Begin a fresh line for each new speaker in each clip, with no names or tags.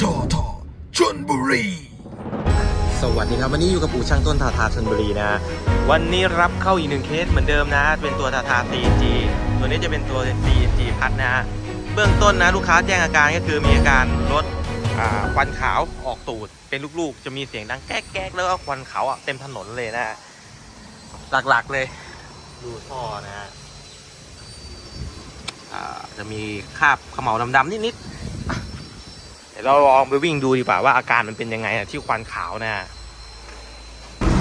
ทอทอชนบุรี
สวัสดีครับ วันนี้อยู่กับปู่ช่างต้นทาทาชนบุรีนะ วันนี้รับเข้าอีกหนึ่งเคสเหมือนเดิมนะ เป็นตัวทาทา CNG ตัวนี้จะเป็นตัว CNG พัดนะ เบื้องต้นนะลูกค้าแจ้งอาการก็คือมีอาการรถควันขาวออกตูด เป็นลูกๆ จะมีเสียงดังแก๊กๆ แล้วก็ควันขาวเต็มถนนเลยนะ หลักๆเลยดูท่อนะฮะจะมีคราบขมเหลาดำๆนิดๆ ดี๋ยวเราลองไปวิ่งดูดีกว่าว่าอาการมันเป็นยังไงอะที่ควันขาวนะฮะ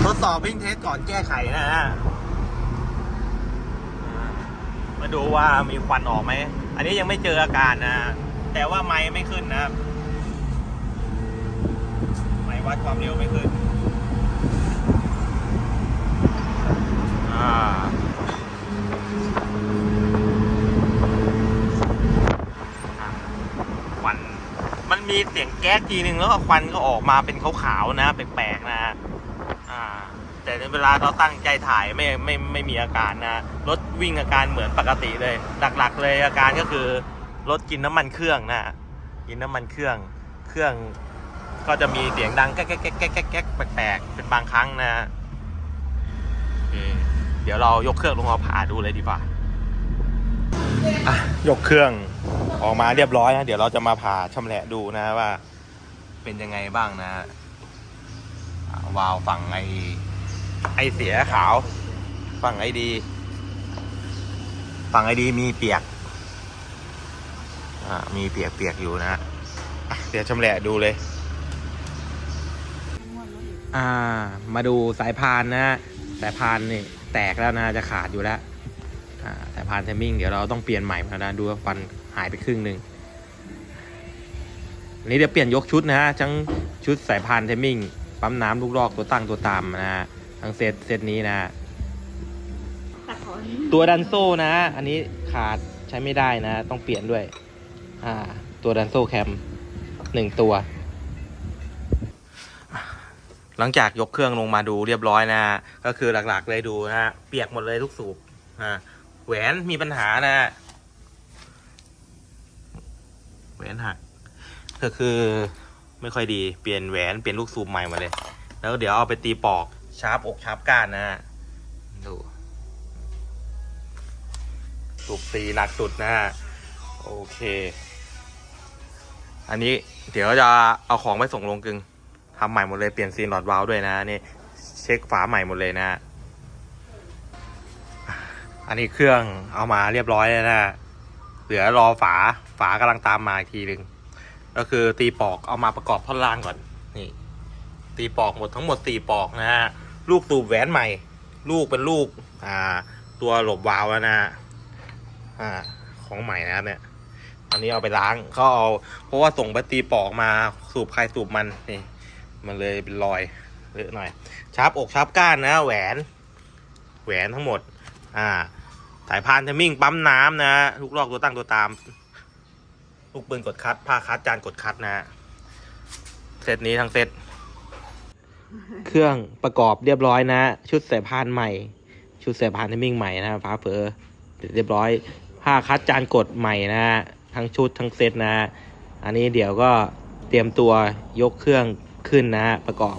ทดสอบวิ่งเทสก่อนแก้ไขนะฮะมาดูว่ามีควันออกไหม อันนี้ยังไม่เจออาการนะ แต่ว่าไม้ไม่ขึ้นนะไม้วัดความเร็วไม่ขึ้น อ่า ควัน มันมีเสียงแก๊สทีนึงแล้วก็ควันก็ออกมาเป็นขาวๆนะแปลกๆนะอ่าแต่ในเวลาเราตั้งใจถ่ายไม่ไม่ไม่มีอาการนะรถวิ่งอาการเหมือนปกติเลย หลักๆ เลยอาการก็คือรถกินน้ำมันเครื่องนะกินน้ำมันเครื่องเครื่องก็จะมีเสียงดังแก๊กแก๊กแก๊กแก๊กแก๊กแปลกๆเป็นบางครั้งนะเดี๋ยวเรายกเครื่องลงมาผ่าดูเลยดีกว่า อะยกเครื่องออกมาเรียบร้อยนะเดี๋ยวเราจะมาผ่าชำแหละดูนะว่า เป็นยังไงบ้างนะอ่าวาล์วฝั่งไอไอเสียขาว ฝั่งไอดี ฝั่งไอดีมีเปียก อ่ามีเปียกเปียกอยู่นะอะเดี๋ยวชำแหละดูเลย อ่า มาดูสายพานนะสายพานนี่แตกแล้วนะจะขาดอยู่แล้ว อ่าสายพานเทมมิ่งเดี๋ยวเราต้องเปลี่ยนใหม่มานะดูว่าฟันหายไปครึ่งหนึ่งอันนี้เดี๋ยวเปลี่ยนยกชุดนะฮะทั้งชุดสายพานเทมมิ่งปั๊มน้ำลูกลอกตัวตั้งตัวตามนะฮะทั้งเซตเซตนี้นะฮะ
ตั
วดันโซนะอันนี้ขาดใช้ไม่ได้นะ ต้องเปลี่ยนด้วย อ่า ตัวดันโซแคมหนึ่งตัว หลังจากยกเครื่องลงมาดูเรียบร้อยนะ ก็คือหลักๆเลยดูนะเปียกหมดเลยทุกสูบอ่า แหวนมีปัญหานะ แหวนหัก ก็คือไม่ค่อยดีเปลี่ยนแหวนเปลี่ยนลูกสูบใหม่มาเลย แล้วเดี๋ยวเอาไปตีปอกชาร์ปอกชาร์ปก้านนะดูสูบสีหนักสุดนะฮะโอเค อันนี้เดี๋ยวจะเอาของไปส่งลงกึงทำใหม่หมดเลยเปลี่ยนซีนหลอดวาล์วด้วยนะนี่เช็คฝาใหม่หมดเลยนะฮะ อันนี้เครื่องเอามาเรียบร้อยแล้วนะเหลือรอฝาฝากำลังตามมาอีกทีหนึ่งก็คือตีปอกเอามาประกอบท่อนล่างก่อนนี่ตีปอกหมดทั้งหมดสี่ปอกนะฮะลูกสูบแหวนใหม่ ลูกเป็นลูกอ่าตัวหลบวาวแล้วนะฮะอ่าของใหม่นะครับเนี่ยอันนี้เอาไปล้างเขาเอา เพราะว่าส่งไปตีปอกมาสูบใครสูบมันนี่มันเลยเป็นรอยเลอะหน่อยชาร์ปอกชาร์ปก้านนะแหวน แหวนทั้งหมด อ่า สายพานเทมมิ่งปั๊มน้ำนะลูกลอกตัวตั้งตัวตาม ลูกปืนกดคัดผ้าคัดจานกดคัดนะเซตนี้ทั้งเซตเครื่องประกอบเรียบร้อยนะ ชุดสายพานใหม่ ชุดสายพานเทมมิ่งใหม่นะฟ้าเฟอเรียบร้อยผ้าคัดจานกดใหม่นะฮะทั้งชุดทั้งเซตนะฮะอันนี้เดี๋ยวก็เตรียมตัวยกเครื่องขึ้นนะฮะประกอบ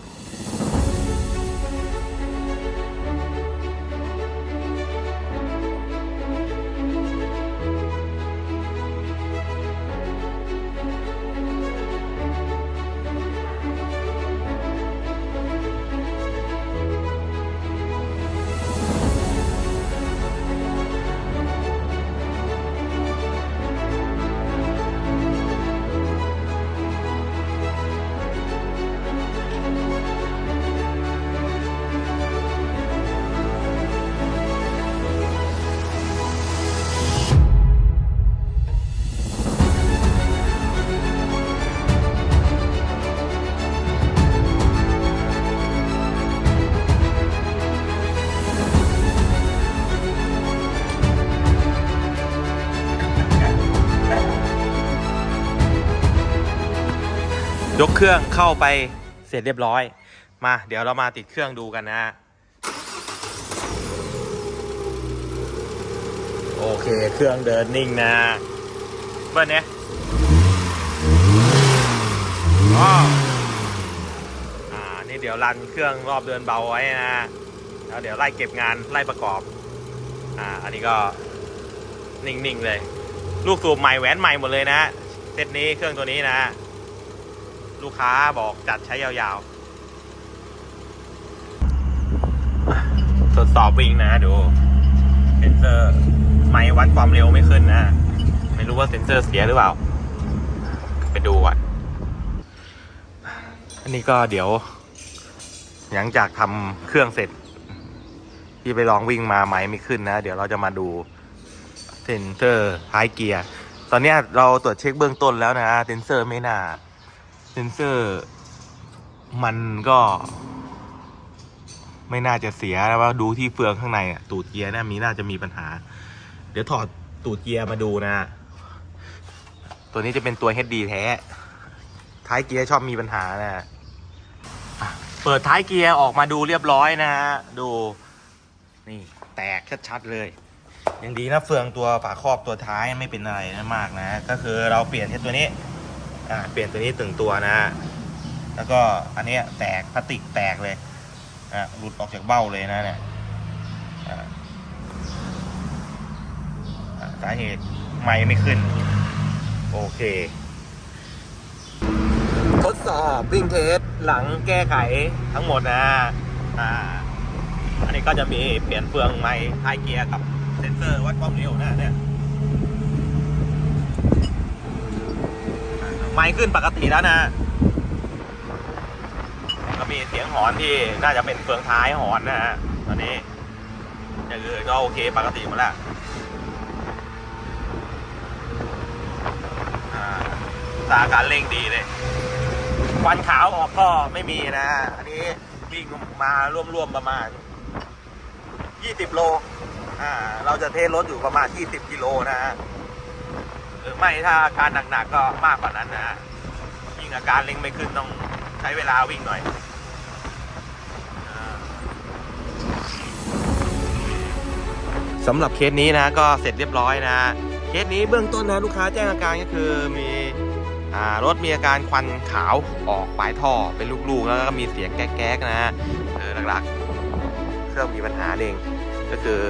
ยกเครื่องเข้าไปเสร็จเรียบร้อย มาเดี๋ยวเรามาติดเครื่องดูกันนะฮะโอเคเครื่องเดินนิ่งนะเบิ้ลเนี่ยอ๋ออ่านี่เดี๋ยวรันเครื่องรอบเดินเบาไว้นะแล้วเดี๋ยวไล่เก็บงานไล่ประกอบ อ่า อันนี้ก็นิ่งๆเลย ลูกสูบใหม่แหวนใหม่หมดเลยนะเซตนี้เครื่องตัวนี้นะ ลูกค้าบอกจัดใช้ยาวๆ ทดสอบวิ่งนะดู เซนเซอร์ไม่วัดความเร็วไม่ขึ้นนะ ไม่รู้ว่าเซนเซอร์เสียหรือเปล่า ไปดูก่อนอันนี้ก็เดี๋ยว หลังจากทำเครื่องเสร็จ ที่ไปลองวิ่งมาไม่ไม่ขึ้นนะ เดี๋ยวเราจะมาดูเซนเซอร์ท้ายเกียร์ ตอนนี้เราตรวจเช็คเบื้องต้นแล้วนะเซนเซอร์ไม่น่า เซนเซอร์ มันก็ ไม่น่าจะเสียนะว่าดูที่เฟืองข้างในอะตูดเกียร์น่ามีน่าจะมีปัญหา เดี๋ยวถอดตูดเกียร์มาดูนะ ตัวนี้จะเป็นตัว HD แท้ ท้ายเกียร์ชอบมีปัญหานะอะเปิดท้ายเกียร์ออกมาดูเรียบร้อยนะฮะดู นี่แตกชัดๆเลยยังดีนะเฟืองตัวฝาครอบตัวท้ายไม่เป็นอะไรนะมากนะ ก็คือเราเปลี่ยนแค่ตัวนี้ อ่าเปลี่ยนตัวนี้ตึงตัวนะแล้วก็อันนี้แตกพลาสติกแตกเลยอะหลุดออกจากเบ้าเลยนะเนี่ยสาเหตุไม่ไม่ขึ้น โอเค ทดสอบวิ่งเทสหลังแก้ไขทั้งหมดนะอ่าอันนี้ก็จะมีเปลี่ยนเฟืองไม้ท้ายเกียร์กับเซนเซอร์วัดความเร็วนะเนี่ย ไม้ขึ้นปกติแล้วนะก็มีเสียงหอนที่น่าจะเป็นเฟืองท้ายหอนนะฮะตอนนี้อย่างอื่นก็โอเคปกติหมดแล้วอ่าสาการเร่งดีเลยควันขาวออกก็ไม่มีนะฮะอันนี้วิ่งมาร่วมๆประมาณ 20 โล อ่า เราจะเทสรถอยู่ประมาณ 20 กิโลนะฮะ หรือไม่ถ้าอาการหนักๆก็มากกว่านั้นนะฮะยิ่งอาการเร่งไม่ขึ้นต้องใช้เวลาวิ่งหน่อยสำหรับเคสนี้นะก็เสร็จเรียบร้อยนะเคสนี้เบื้องต้นนะลูกค้าแจ้งอาการก็คือมีอ่ารถมีอาการควันขาวออกปลายท่อเป็นลูกๆ แล้วก็มีเสียงแก๊กๆนะเออหลักๆ เครื่องมีปัญหาเองก็คือ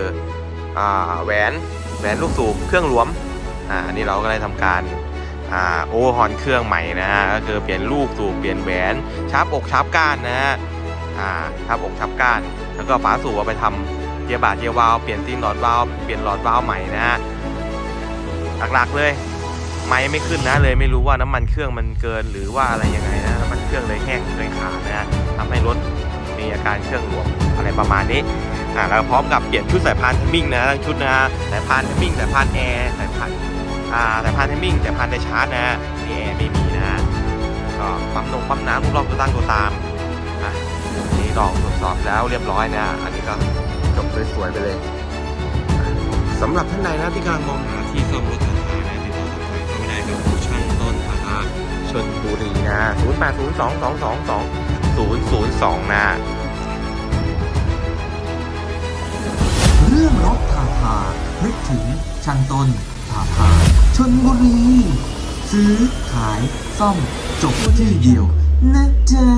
อ่าแหวนแหวนลูกสูบเครื่องหลวม อ่าอันนี้เราก็ได้ทำการอ่าโอเวอร์ฮอนเครื่องใหม่นะฮะก็คือเปลี่ยนลูกสูบเปลี่ยนแหวนชาร์ปอกชาร์ปก้านนะฮะอ่าชาร์ปอกชาร์ปก้าน แล้วก็ฝาสูบเอาไปทำเกียร์บาดเกียร์วาล์วเปลี่ยนซีนหลอดวาล์วเปลี่ยนหลอดวาล์วใหม่นะฮะหลักๆเลยไม่ไม่ขึ้นนะเลยไม่รู้ว่าน้ำมันเครื่องมันเกินหรือว่าอะไรยังไงนะน้ำมันเครื่องเลยแห้งเลยขาดนะฮะทำให้รถมีอาการเครื่องหลวมอะไรประมาณนี้อ่าแล้วพร้อมกับเปลี่ยนชุดสายพานเทมมิ่งนะทั้งชุดนะสายพานเทมมิ่งสายพานแอร์สายพาน อ่าสายพานเทมมิ่งสายพานไดชาร์จนะนี่แอร์ไม่มีนะก็ปั๊มนงปั๊มน้ำพวกรอบตัวตั้งตัวตามอะนี่ลองทดสอบแล้วเรียบร้อยนะ อันนี้ก็จบสวยๆไปเลยสำหรับท่านใดนะที่กำลังมองหาที่ซ่อมรถทางทานะติดต่อสอบถามเข้าไม่ได้กับผู้ช่างต้นทาทาชนบุรีนะ0 8 0 2 2 2 2 0 0 2 นะ
เรื่องรถทาทานึกถึงช่างต้น ภาพาชนบุรี ซื้อขายซ่อมจบที่เดียวนะจ๊ะ